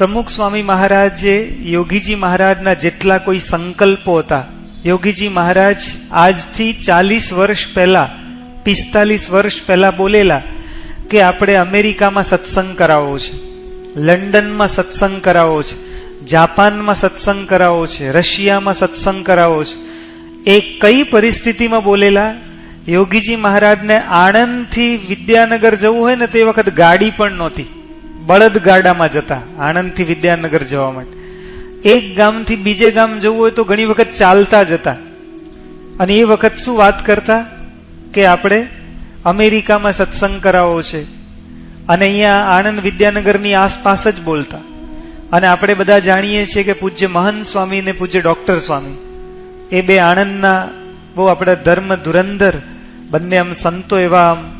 પ્રમુખ સ્વામી મહારાજે યોગીજી મહારાજના જેટલા કોઈ સંકલ્પો હતા, યોગીજી મહારાજ આજથી ચાલીસ વર્ષ પહેલા, પિસ્તાલીસ વર્ષ પહેલા બોલેલા કે આપણે અમેરિકામાં સત્સંગ કરાવવો છે, લંડનમાં સત્સંગ કરાવવો છે, જાપાનમાં સત્સંગ કરાવવો છે, રશિયામાં સત્સંગ કરાવવો છે. એ કઈ પરિસ્થિતિમાં બોલેલા? યોગીજી મહારાજને આણંદથી વિદ્યાનગર જવું હોય ને તે વખત ગાડી પણ નહોતી. બળદ ગાડામાં જતા, આણંદથી વિદ્યાનગર જવા માટે. એક ગામથી બીજે ગામ જવું હોય તો ઘણી વખત ચાલતા જતા. અને એ વખત શું વાત કરતા? કે આપણે અમેરિકામાં સત્સંગ કરાવવો છે. અને અહીંયા આણંદ વિદ્યાનગરની આસપાસ જ બોલતા. અને આપણે બધા જાણીએ છીએ કે પૂજ્ય મહંત સ્વામી ને પૂજ્ય ડોક્ટર સ્વામી. એ બે આણંદના બહુ આપણા ધર્મ ધુરંધર. બંને આમ સંતો એવા આમ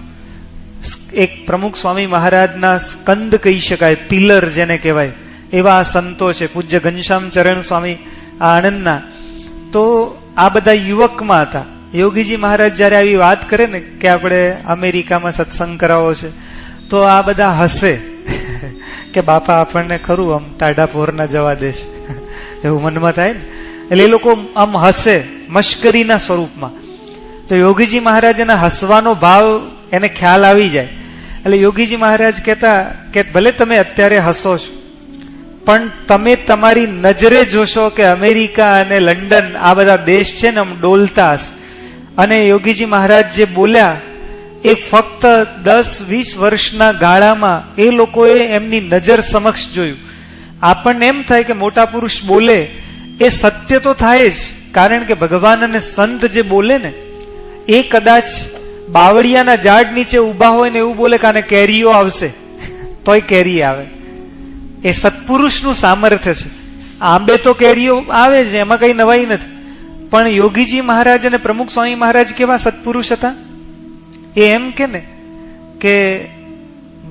એક પ્રમુખ સ્વામી મહારાજના સ્કંદ કહી શકાય, પિલર જેને કહેવાય, એવા સંતો છે, પૂજ્ય ઘનશ્યામ ચરણ સ્વામી આ આણંદના. તો આ બધા યુવકમાં હતા. યોગીજી મહારાજ જ્યારે આવી વાત કરે ને કે આપણે અમેરિકામાં સત્સંગ કરાવવો છે, તો આ બધા હસે. કે બાપા, આપણને ખરું આમ ટાઢા પોર ના જવા દેશ. એવું મનમાં થાય ને? એટલે એ લોકો આમ હસે, મશ્કરીના સ્વરૂપમાં. તો યોગીજી મહારાજના હસવાનો ભાવ, એને ખ્યાલ આવી જાય. એટલે યોગીજી મહારાજ કહેતા કે ભલે તમે અત્યારે હસો છો, પણ તમે તમારી નજરે જોશો કે અમેરિકા અને લંડન આ બધા દેશ છે ને આમ ડોલતા અને યોગીજી મહારાજ જે બોલ્યા, એ ફક્ત દસ વીસ વર્ષના ગાળામાં એ લોકોએ એમની નજર સમક્ષ જોયું. આપણને એમ થાય કે મોટા પુરુષ બોલે, એ સત્ય તો થાય જ, કારણ કે ભગવાન અને સંત જે બોલે ને, એ કદાચ બાવળિયાના ઝાડ નીચે ઊભા હોય ને એવું બોલે કે આને કેરીઓ આવશે. તોય કેરી આવે. એ સત્પુરુષનું સામર્થ્ય છે. આંબે તો કેરીઓ આવે છે એમાં કઈ નવાઈ નથી. પણ યોગીજી મહારાજ અને પ્રમુખ સ્વામી મહારાજ કેવા સત્પુરુષ હતા? એ એમ કે ને કે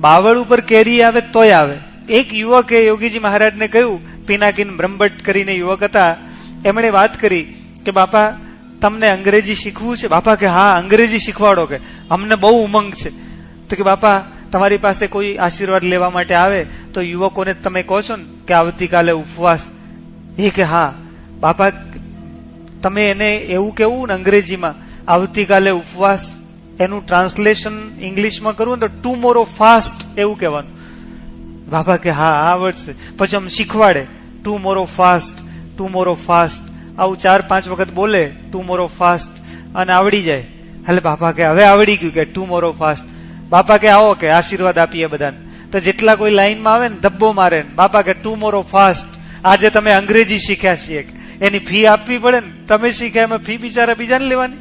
બાવળ ઉપર કેરી આવે તોય આવે. એક યુવકે યોગીજી મહારાજને કહ્યું, પિનાકીન બ્રહ્મભટ્ટ કરીને યુવક હતા, એમણે વાત કરી કે બાપા તમને અંગ્રેજી શીખવું છે? બાપા કે, હા, અંગ્રેજી શીખવાડો કે. અમને બહુ ઉમંગ છે. તો કે, બાપા, તમારી પાસે કોઈ આશીર્વાદ લેવા માટે આવે? તો યુવકોને તમે કહો છો ને કે આવતીકાલે ઉપવાસ. એ કે, હા. બાપા, તમે એને એવું કેવું ને અંગ્રેજીમાં, આવતીકાલે ઉપવાસ. એનું ટ્રાન્સલેશન ઇંગ્લિશમાં કરવું તો ટુમોરો ફાસ્ટ એવું કહેવાનું. બાપા કે, હા આવડશે પછી આમ શીખવાડે ટુમોરો ફાસ્ટ ટુમોરો ફાસ્ટ આવું ચાર, પાંચ વખત બોલે ટુમોરો ફાસ્ટ અને આવડી જાય. એટલે બાપા કે હવે આવડી ગયું કે ટુમોરો ફાસ્ટ બાપા કે આવો કે આશીર્વાદ આપીએ બધાને. તો જેટલા કોઈ લાઈનમાં આવે ને, ધબ્બો મારે બાપા કે ટુમોરો ફાસ્ટ આજે તમે અંગ્રેજી શીખ્યા છીએ એની ફી આપવી પડે ને, તમે શીખ્યા એમાં ફી બિચારા બીજાને લેવાની?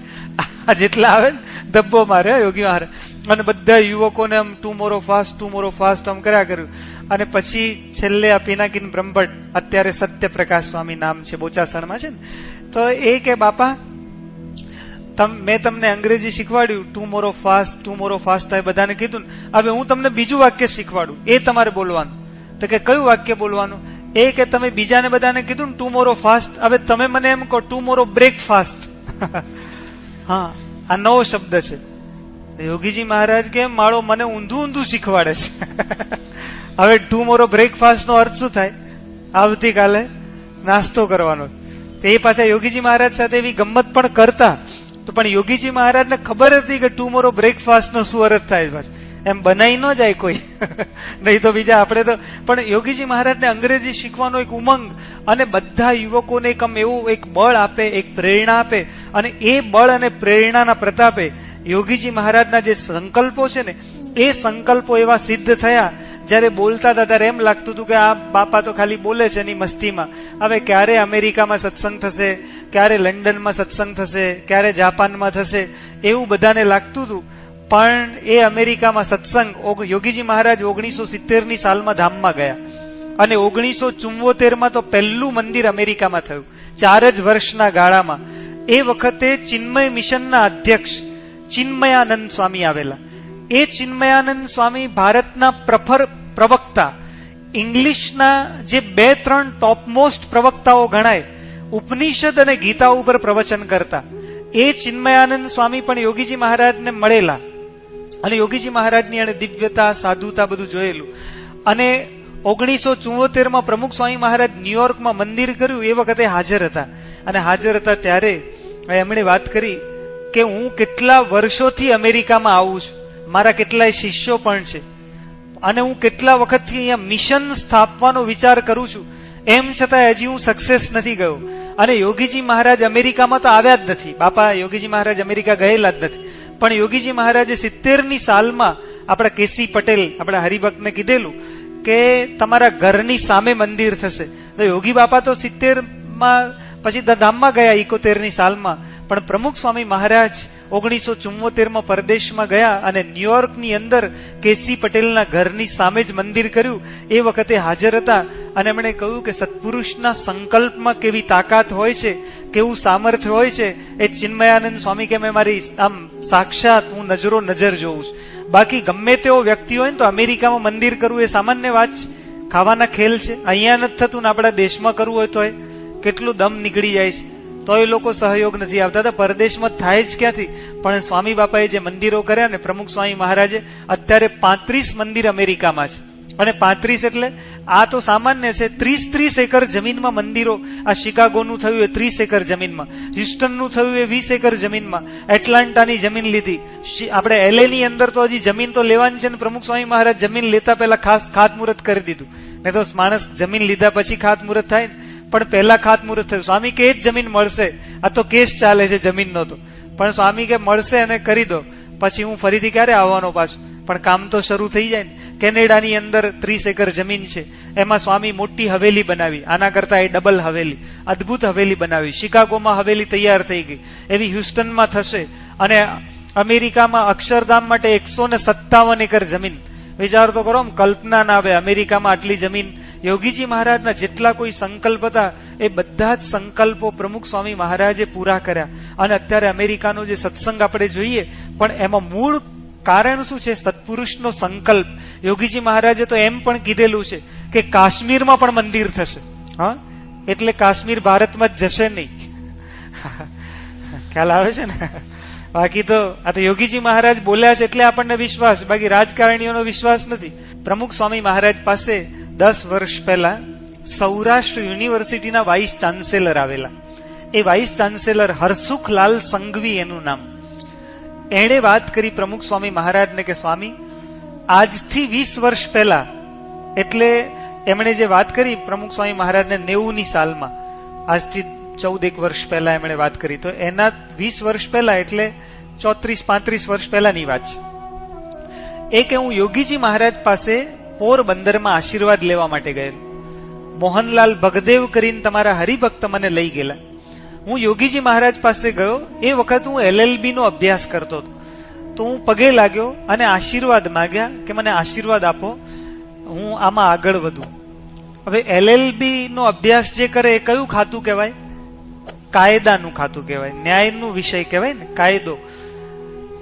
આ જેટલા આવે ને, ધબ્બો મારે યોગી મારે અને બધા યુવકોને આમ ટુમોરો ફાસ્ટ ટુમોરો ફાસ્ટ આમ કર્યા કર્યું. અને પછી છેલ્લે આ પિનાકીન બ્રહ્મભટ્ટ, અત્યારે સત્યપ્રકાશ સ્વામી નામ છે, બોચાસણમાં છે ને. તો એ કે, બાપા, તમ, મેં તમને અંગ્રેજી શીખવાડ્યું. ટુમોરો ફાસ્ટ ટુમોરો ફાસ્ટ થાય બધાને કીધું હવે હું તમને બીજું વાક્ય શીખવાડું. એ તમારે બોલવાનું. તો કે, કયું વાક્ય બોલવાનું? એ કે, તમે બીજાને બધાને કીધું ને ટુમોરો ફાસ્ટ હવે તમે મને એમ કહો ટુમોરો બ્રેકફાસ્ટ હા, આ નવો શબ્દ છે. યોગીજી મહારાજ કે, માળો મને ઊંધું ઊંધું શીખવાડે છે. હવે ટુમોરો બ્રેકફાસ્ટનો અર્થ શું થાય? આવતીકાલે નાસ્તો કરવાનો. તે પાછા યોગીજી મહારાજ સાથે એવી ગમત પણ કરતા. તો પણ યોગીજી મહારાજને ખબર હતી કે ટુમોરો બ્રેકફાસ્ટનો શું અર્થ થાય પાછું એમ બનાવી ન જાય કોઈ. નહીં તો બીજા આપણે તો પણ યોગીજી મહારાજને અંગ્રેજી શીખવાનો એક ઉમંગ અને બધા યુવકોને એક આમ એવું એક બળ આપે, એક પ્રેરણા આપે અને એ બળ અને પ્રેરણાના પ્રતાપે યોગીજી મહારાજના જે સંકલ્પો છે ને, એ સંકલ્પો એવા સિદ્ધ થયા જ્યારે બોલતા હતા ત્યારે એમ લાગતું હતું કે આ બાપા તો ખાલી બોલે છે એની મસ્તીમાં. હવે ક્યારે અમેરિકામાં સત્સંગ થશે? ક્યારે લંડનમાં સત્સંગ થશે? ક્યારે જાપાનમાં થશે? એવું બધાને લાગતું હતું. પણ એ અમેરિકામાં સત્સંગ યોગીજી મહારાજ ઓગણીસો સિત્તેરની સાલમાં ધામમાં ગયા. અને ઓગણીસો ચુમ્મોતેરમાં તો પહેલું મંદિર અમેરિકામાં થયું. ચાર જ વર્ષના ગાળામાં. એ વખતે ચિન્મય મિશનના અધ્યક્ષ ચિન્મયાનંદ સ્વામી આવેલા. એ ચિન્મયાનંદ સ્વામી ભારતના પ્રફર પ્રવક્તા. ઇંગ્લિશના જે બે, ત્રણ ટોપમોસ્ટ પ્રવક્તાઓ ગણાય, ઉપનિષદ અને ગીતા ઉપર પ્રવચન કરતા. એ ચિન્મયાનંદ સ્વામી પણ યોગીજી મહારાજને મળેલા. અને યોગીજી મહારાજની એને દિવ્યતા, સાધુતા બધું જોયેલું. અને ઓગણીસો ચુમ્મોતેરમાં પ્રમુખ સ્વામી મહારાજ ન્યુયોર્કમાં મંદિર કર્યું, એ વખતે હાજર હતા. અને હાજર હતા ત્યારે એમણે વાત કરી કે હું કેટલા વર્ષોથી અમેરિકામાં આવું છું. મારા કેટલાય શિષ્યો પણ છે. અને હું કેટલા વખતથી અહીંયા મિશન સ્થાપવાનો વિચાર કરું છું, એમ છતાં હજી હું સક્સેસ નથી ગયો. અને યોગીજી મહારાજ અમેરિકામાં તો આવ્યા જ નથી. બાપા, યોગીજી મહારાજ અમેરિકા ગયેલા જ નથી. પણ યોગીજી મહારાજે સિત્તેરની સાલમાં આપણા કેસી પટેલ, આપણા હરિભક્તને કીધેલું કે તમારા ઘરની સામે મંદિર થશે. યોગી બાપા તો સિત્તેરમાં, પછી ધામમાં ગયા ઇકોતેરની સાલમાં. પણ પ્રમુખ સ્વામી મહારાજ ઓગણીસો ચુમ્મોતેરમાં પરદેશમાં ગયા અને ન્યુયોર્કની અંદર કેસી પટેલના ઘરની સામે જ મંદિર કર્યું. એ વખતે હાજર હતા અને એમણે કહ્યું કે સત્પુરુષના સંકલ્પમાં કેવી તાકાત હોય છે, કેવું સામર્થ્ય હોય છે, એ ચિન્મયાનંદ સ્વામી કે મેં મારી આમ સાક્ષાત હું નજરો નજર જોઉં છું. બાકી ગમે તેવો વ્યક્તિ હોય ને તો અમેરિકામાં મંદિર કરવું એ સામાન્ય વાત છે. ખાવાના ખેલ છે. અહીંયા નથી થતું ને આપણા દેશમાં કરવું હોય તો કેટલું દમ નીકળી જાય છે. તો એ લોકો સહયોગ નથી આવતા. હતા પરદેશમાં થાય જ ક્યાંથી? પણ સ્વામી બાપાએ જે મંદિરો કર્યા ને પ્રમુખ સ્વામી મહારાજે, અત્યારે પાંત્રીસ મંદિર અમેરિકામાં છે. અને પાંત્રીસ એટલે આ તો સામાન્ય છે, ત્રીસ ત્રીસ એકર જમીનમાં મંદિરો, આ શિકાગોનું થયું એ ત્રીસ એકર જમીનમાં, હ્યુસ્ટનનું થયું એ વીસ એકર જમીનમાં, એટલાન્ટાની જમીન લીધી. આપણે એલેની અંદર તો હજી જમીન તો લેવાની છે ને પ્રમુખ સ્વામી મહારાજ જમીન લેતા પહેલા ખાસ ખાતમુહૂર્ત કરી દીધું. નહીં તો માણસ જમીન લીધા પછી ખાતમુહૂર્ત થાય ને પણ પહેલા ખાતમુહૂર્ત થયું. સ્વામી કે, એ જ જમીન મળશે. આ તો કેસ ચાલે છે જમીનનો તો. પણ સ્વામી કે, મળશે અને કરી દો. પછી હું ફરીથી ક્યારે આવવાનો પાછું? પણ કામ તો શરૂ થઈ જાય ને. કેનેડાની અંદર ત્રીસ એકર જમીન છે. એમાં સ્વામી મોટી હવેલી બનાવી. આના કરતા એ ડબલ હવેલી. અદ્ભુત હવેલી બનાવી. શિકાગોમાં હવેલી તૈયાર થઈ ગઈ. એવી હ્યુસ્ટનમાં થશે. અને અમેરિકામાં અક્ષરધામ માટે એકસો ને સત્તાવન એકર જમીન. વિચાર તો કરો કલ્પના ના આવે. અમેરિકામાં આટલી જમીન યોગીજી મહારાજના જેટલા કોઈ સંકલ્પ હતા, એ બધા જ સંકલ્પો પ્રમુખ સ્વામી મહારાજે પૂરા કર્યા. અને અત્યારે અમેરિકાનો જે સત્સંગ આપણે જોઈએ, પણ એમાં મૂળ કારણ શું છે? સત્પુરુષનો સંકલ્પ. યોગીજી મહારાજે તો એમ પણ કીધેલું છે કે કાશ્મીરમાં પણ મંદિર થશે. હા? એટલે કાશ્મીર ભારતમાં જ જશે નહીં. ખ્યાલ આવે છે ને? બાકી તો, આ તો યોગીજી મહારાજ બોલ્યા છે એટલે આપણને વિશ્વાસ. બાકી રાજકારણીઓનો વિશ્વાસ નથી. પ્રમુખ સ્વામી મહારાજ પાસે દસ વર્ષ પહેલા સૌરાષ્ટ્ર યુનિવર્સિટીના વાઇસ ચાન્સેલર આવેલા. એ વાઇસ ચાન્સેલર હરસુખલાલ સંઘવી એનું નામ. એણે વાત કરી પ્રમુખ સ્વામી મહારાજને કે, સ્વામી, આજથી વીસ વર્ષ પહેલા, એટલે એમણે જે વાત કરી પ્રમુખ સ્વામી મહારાજને નેવુંની સાલમાં, આજથી ચૌદ એક વર્ષ પહેલા એમણે વાત કરી. તો એના વીસ વર્ષ પહેલા એટલે ચોત્રીસ પાંત્રીસ વર્ષ પહેલાની વાત છે. એ કે હું યોગીજી મહારાજ પાસે પોરબંદરમાં આશીર્વાદ લેવા માટે ગયેલો. મોહનલાલ ભગદેવ કરીને તમારા હરિભક્ત મને લઈ ગયેલા. હું યોગીજી મહારાજ પાસે ગયો. એ વખત હું એલએલબી નો અભ્યાસ કરતો હતો. તો હું પગે લાગ્યો અને આશીર્વાદ માગ્યા કે મને આશીર્વાદ આપો. હું આમાં આગળ વધું. હવે એલએલબી નો અભ્યાસ જે કરે એ કયું ખાતું કહેવાય? કાયદાનું ખાતું કહેવાય. ન્યાયનું વિષય કહેવાય ને? કાયદો.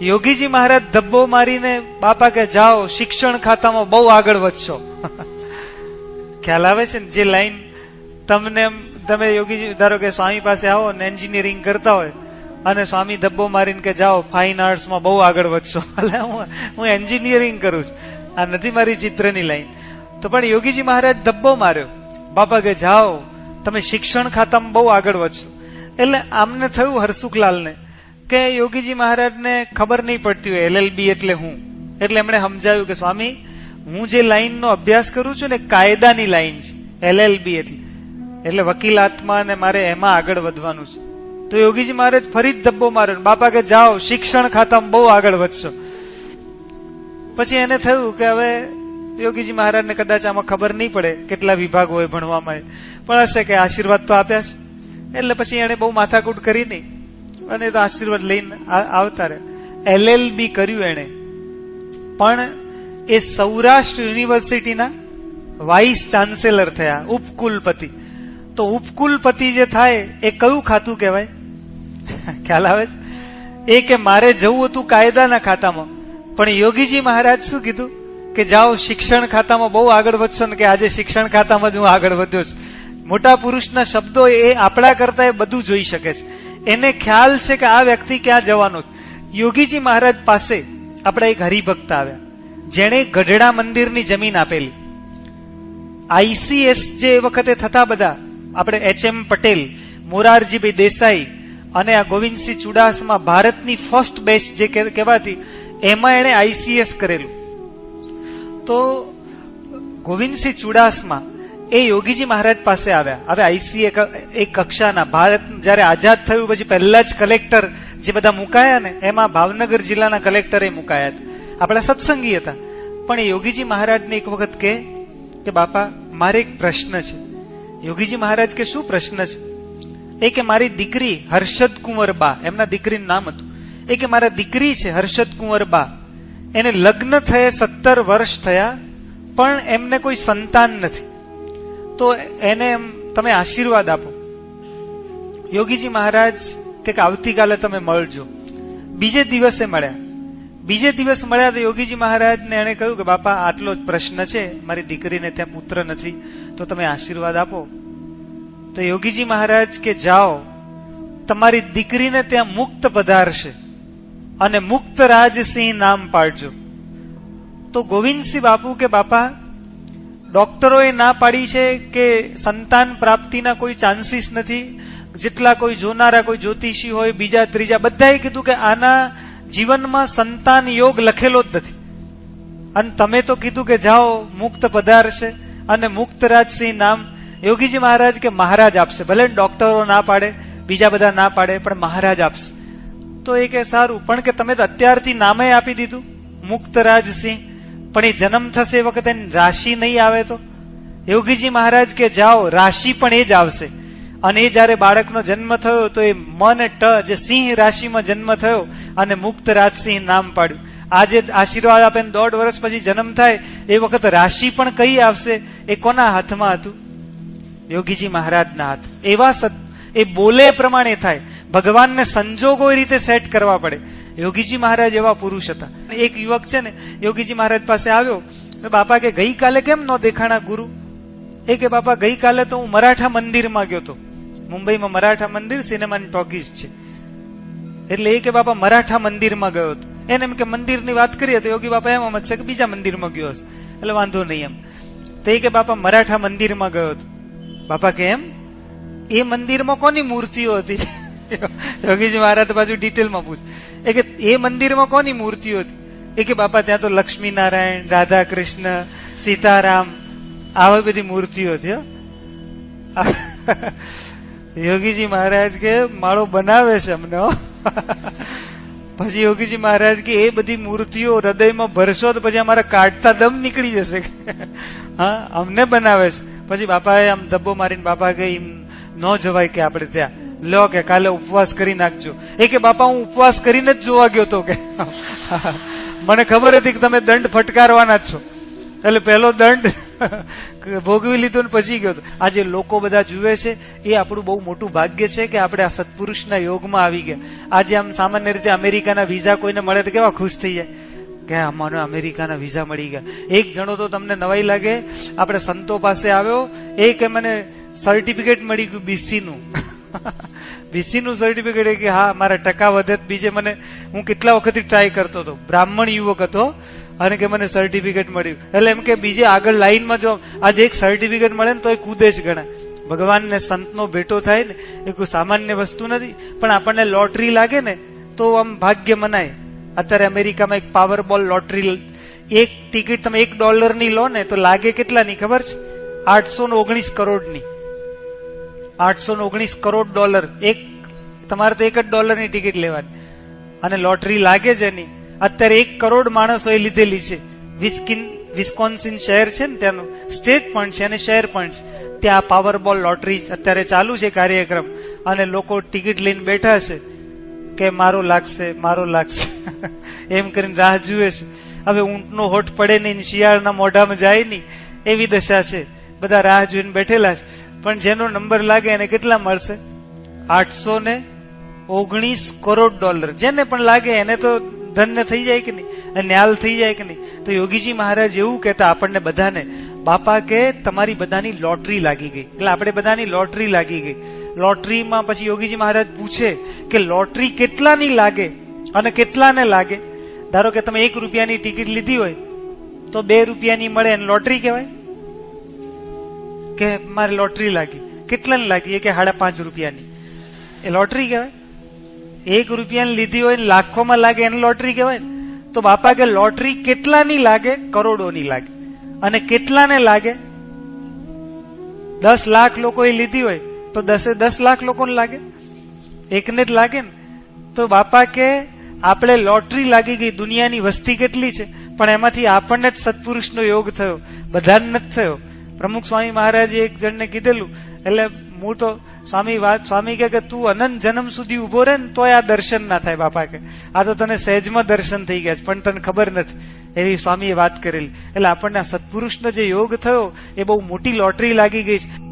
યોગીજી મહારાજ ધબ્બો મારીને બાપા કે, જાઓ, શિક્ષણ ખાતામાં બહુ આગળ વધશો. ખ્યાલ આવે છે ને? જે લાઈન તમને તમે યોગીજી, ધારો કે સ્વામી પાસે આવો ને એન્જિનિયરિંગ કરતા હોય અને સ્વામી ધબ્બો મારીને કે, જાઓ, ફાઇન આર્ટ્સમાં બહુ આગળ વધશો. એટલે હું હું એન્જિનિયરિંગ કરું છું. આ નથી મારી ચિત્રની લાઈન. તો પણ યોગીજી મહારાજ ધબ્બો માર્યો. બાપા કે, જાઓ, તમે શિક્ષણ ખાતામાં બહુ આગળ વધશો. એટલે આમને થયું હરસુખલાલને. કે યોગીજી મહારાજને ખબર નહીં પડતી હોય એલએલબી એટલે હું. એટલે એમણે સમજાવ્યું કે સ્વામી, હું જે લાઈનનો અભ્યાસ કરું છું ને કાયદાની લાઈન છે એલએલબી એટલે. એટલે વકીલાતમાં ને મારે એમાં આગળ વધવાનું છે. તો યોગીજી મહારાજ ફરી જ ધબ્બો માર્યો બાપા કે જાઓ, શિક્ષણ ખાતામાં બહુ આગળ વધશો. પછી એને થયું કે હવે યોગીજી મહારાજને કદાચ આમાં ખબર નહીં પડે કેટલા વિભાગ હોય ભણવામાં. પણ હશે કે આશીર્વાદ તો આપ્યા છે. એટલે પછી એને બહુ માથાકૂટ કરી નહીં. અને તો આશીર્વાદ લઈને આવતા રહે એલએલબી કર્યું એણે. પણ એ સૌરાષ્ટ્ર યુનિવર્સિટીના વાઇસ ચાન્સેલર થયા, ઉપકુલપતિ. તો ઉપકુલપતિ જે થાય, એ કયું ખાતું કહેવાય? ખ્યાલ આવે છે? એ કે મારે જવું હતું કાયદાના ખાતામાં. પણ યોગીજી મહારાજ શું કીધું? કે જાઓ શિક્ષણ ખાતામાં બહુ આગળ વધશો ને કે આજે શિક્ષણ ખાતામાં જ હું આગળ વધ્યો છું. મોટા પુરુષના શબ્દો એ આપણા કરતા એ બધું જોઈ શકે છે. એને ખ્યાલ છે કે આ વ્યક્તિ ક્યાં જવાનો યોગીજી મહારાજ પાસે આપણા એક હરિભક્ત આવ્યા. જેણે ગઢડા મંદિરની જમીન આપેલી. આઈસીએસ જે વખતે થતા બધા, આપણે એચ એમ પટેલ મોરારજીભાઈ દેસાઈ અને આ ગોવિંદસિંહ ચુડાસમા ભારતની ફર્સ્ટ બેચ જે કહેવાતી, એમાં એણે આઈસીએસ કરેલું. તો ગોવિંદસિંહ ચુડાસમા એ યોગીજી મહારાજ પાસે આવ્યા. હવે આઈસી એક કક્ષાના, ભારત જ્યારે આઝાદ થયું પછી પહેલા જ કલેક્ટર જે બધા મુકાયા ને, એમાં ભાવનગર જિલ્લાના કલેક્ટરે મુકાયા હતા. આપણા સત્સંગી હતા. પણ એ યોગીજી મહારાજને એક વખત કે કે, બાપા, મારે એક પ્રશ્ન છે. યોગીજી મહારાજ કે, શું પ્રશ્ન છે? એ કે, મારી દીકરી હર્ષદ કુંવર બા. એમના દીકરીનું નામ હતું. એ કે, મારા દીકરી છે હર્ષદ કુંવર બા. એને લગ્ન થયે સત્તર વર્ષ થયા, પણ એમને કોઈ સંતાન નથી. તો એને તમે આશીર્વાદ આપો. યોગીજી મહારાજ કે આવતીકાલે તમે મળજો. બીજે દિવસે મળ્યા. બીજે દિવસ મળ્યા તો યોગીજી મહારાજને એણે કહ્યું કે, બાપા, આટલો જ પ્રશ્ન છે. મારી દીકરીને ત્યાં પુત્ર નથી. તો તમે આશીર્વાદ આપો. તો યોગીજી મહારાજ કે, જાઓ. તમારી દીકરીને ત્યાં મુક્ત પધારશે અને મુક્ત રાજસિંહ નામ પાડજો. તો ગોવિંદસિંહ બાપુ કે, બાપા ડોક્ટરોએ ના પાડી છે કે સંતાન પ્રાપ્તિના કોઈ ચાન્સીસ નથી. જેટલા કોઈ જોનારા, કોઈ જ્યોતિષી હોય, બીજા, ત્રીજા, બધાએ કીધું કે આના જીવનમાં સંતાન યોગ લખેલો જ નથી. અને તમે તો કીધું કે જાઓ, મુક્ત પધારશે અને મુક્ત રાજસિંહ નામ યોગીજી મહારાજ કે મહારાજ આપશે. ભલે ડોક્ટરો ના પાડે, બીજા બધા ના પાડે, પણ મહારાજ આપશે. તો એ કે સારું, પણ કે તમે તો અત્યારથી નામે આપી દીધું. મુક્ત રાજસિંહ પણ એ જન્મ થશે વખતે રાશિ નહીં આવે તો? યોગીજી મહારાજ કે, જાઓ, રાશિ પણ એ જ આવશે. અને એ જ્યારે બાળકનો જન્મ થયો તો એ મન ટ, જે સિંહ રાશિમાં જન્મ થયો, અને મુક્ત રાજસિંહ નામ પાડ્યું. આજે આશીર્વાદ આપે દોઢ વર્ષ પછી જન્મ થાય, એ વખત રાશિ પણ કઈ આવશે? એ કોના હાથમાં હતું? યોગીજી મહારાજના હાથ. એવા સત, એ બોલે પ્રમાણે થાય. ભગવાનને સંજોગો એ રીતે સેટ કરવા પડે. યોગીજી મહારાજ એવા પુરુષ હતા. એક યુવક છે ને, યોગીજી મહારાજ પાસે આવ્યો. બાપા કે ગઈકાલે કેમ ન દેખાણા ગુરુ? એ કે બાપા ગઈકાલે તો હું મરાઠા મંદિરમાં ગયો તો મુંબઈમાં મરાઠા મંદિર, સિનેમાની ટોકીઝ છે. એટલે એ કે બાપા મરાઠા મંદિરમાં ગયો હતો. એને એમ કે મંદિરની વાત કરીએ તો યોગી બાપા એમ સમજશે કે બીજા મંદિરમાં ગયો હશે. એટલે વાંધો નહીં એમ. તો એ કે બાપા મરાઠા મંદિરમાં ગયો હતો. બાપા કે એમ? એ મંદિરમાં કોની મૂર્તિઓ હતી? યોગીજી મહારાજ પાછું ડિટેલમાં પૂછ. એ કે એ મંદિરમાં કોની મૂર્તિઓ હતી? એ કે બાપા, ત્યાં તો લક્ષ્મી નારાયણ રાધા કૃષ્ણ સીતારામ, આવી બધી મૂર્તિઓ હતી યોગીજી મહારાજ કે, માળો બનાવે છે અમને પછી યોગીજી મહારાજ કે, એ બધી મૂર્તિઓ હૃદયમાં ભરશો તો પછી અમારા કાઢતા દમ નીકળી જશે. હા, અમને બનાવે છે. પછી બાપાએ આમ ધબ્બો મારીને બાપા કે, એમ ન જવાય કે આપણે ત્યાં. લો કે કાલે ઉપવાસ કરી નાખજો. એ કે, બાપા, હું ઉપવાસ કરીને જ જોવા ગયો તો કે. મને ખબર હતી કે તમે દંડ ફટકારવાના જ છો. એટલે પહેલો દંડ ભોગવી લીધો ને પછી ગયો હતો. આજે લોકો બધા જુએ છે, એ આપણું બહુ મોટું ભાગ્ય છે કે આપણે આ સત્પુરુષના યોગમાં આવી ગયા. આજે આમ સામાન્ય રીતે અમેરિકાના વિઝા કોઈને મળે તો કેવા ખુશ થઈ જાય? કે મને અમેરિકાના વિઝા મળી ગયા. એક જણો તો તમને નવાઈ લાગે, આપણે સંતો પાસે આવ્યો એ કે મને સર્ટિફિકેટ મળી ગયું બીસી નું. બીસી નું સર્ટિફિકેટ કે, હા, મારા ટકા વધે બીજે. મને, હું કેટલા વખતથી ટ્રાય કરતો હતો. બ્રાહ્મણ યુવક હતો અને કે મને સર્ટિફિકેટ મળ્યું. એટલે એમ કે બીજે આગળ લાઈનમાં જો આજે એક સર્ટિફિકેટ મળે ને તો એ કૂદે જ ગણાય. ભગવાનને સંતનો ભેટો થાય ને, એ કોઈ સામાન્ય વસ્તુ નથી. પણ આપણને લોટરી લાગે ને, તો આમ ભાગ્ય મનાય. અત્યારે અમેરિકામાં એક પાવર બોલ લોટરી એક ટિકિટ તમે એક ડોલરની લો ને, તો લાગે કેટલાની ખબર છે? આઠસો ઓગણીસ કરોડની. આઠસો ઓગણીસ કરોડ ડોલર. એક, તમારે તો એક જ ડોલરની ટિકિટ લેવાની. અને લોટરી લાગે છે એની. અત્યારે એક કરોડ માણસોએ લીધેલી છે. વિસ્કિન, વિસ્કોન્સિન શહેર છે ને ત્યાંનું? સ્ટેટ પણ છે અને શહેર પણ છે. ત્યાં પાવર બોલ લોટરી અત્યારે ચાલુ છે કાર્યક્રમ. અને લોકો ટિકિટ લઈને બેઠા છે કે મારો લાગશે મારો લાગશે. એમ કરીને રાહ જુએ છે. હવે ઊંટનો હોઠ પડે નહીં શિયાળના મોઢામાં જાય નહીં. એવી દશા છે. બધા રાહ જોઈને બેઠેલા છે. પણ જેનો નંબર લાગે એને કેટલા મળશે? આઠસો ને ઓગણીસ કરોડ ડોલર. જેને પણ લાગે એને તો ધન્ય થઈ જાય કે નહીં? ન્યાલ થઈ જાય કે નહીં? તો યોગીજી મહારાજ એવું કહેતા આપણને બધાને, બાપા કે તમારી બધાની લોટરી લાગી ગઈ. એટલે આપણે બધાની લોટરી લાગી ગઈ. લોટરીમાં પછી યોગીજી મહારાજ પૂછે કે લોટરી કેટલાની લાગે અને કેટલાને લાગે? ધારો કે તમે એક રૂપિયાની ટિકિટ લીધી હોય, તો બે રૂપિયાની મળે એને લોટરી કહેવાય? કે મારે લોટરી લાગી. કેટલાની લાગી? એ કે સાડા પાંચ રૂપિયાની. એ લોટરી કહેવાય? એક રૂપિયાની લીધી હોય ને લાખોમાં લાગે એને લોટરી કહેવાય તો બાપા કે લોટરી કેટલાની લાગે? કરોડોની લાગે. અને કેટલાને લાગે? દસ લાખ લોકોએ લીધી હોય તો દસે દસ લાખ લોકોને લાગે? એકને જ લાગે ને. તો બાપા કે આપણે લોટરી લાગી ગઈ, દુનિયાની વસ્તી કેટલી છે? પણ એમાંથી આપણને જ સત્પુરુષનો યોગ થયો. બધાને નથી થયો. પ્રમુખ સ્વામી મહારાજે એક જણને કીધેલું, એટલે હું તો સ્વામી વાત, સ્વામી કે તું અનંત જન્મ સુધી ઊભો રહે ને તોય આ દર્શન ના થાય બાપા કે આ તો તને સહેજમાં દર્શન થઈ ગયા છે, પણ તને ખબર નથી. એવી સ્વામીએ વાત કરેલી. એટલે આપણને સત્પુરુષનો જે યોગ થયો, એ બહુ મોટી લોટરી લાગી ગઈ છે.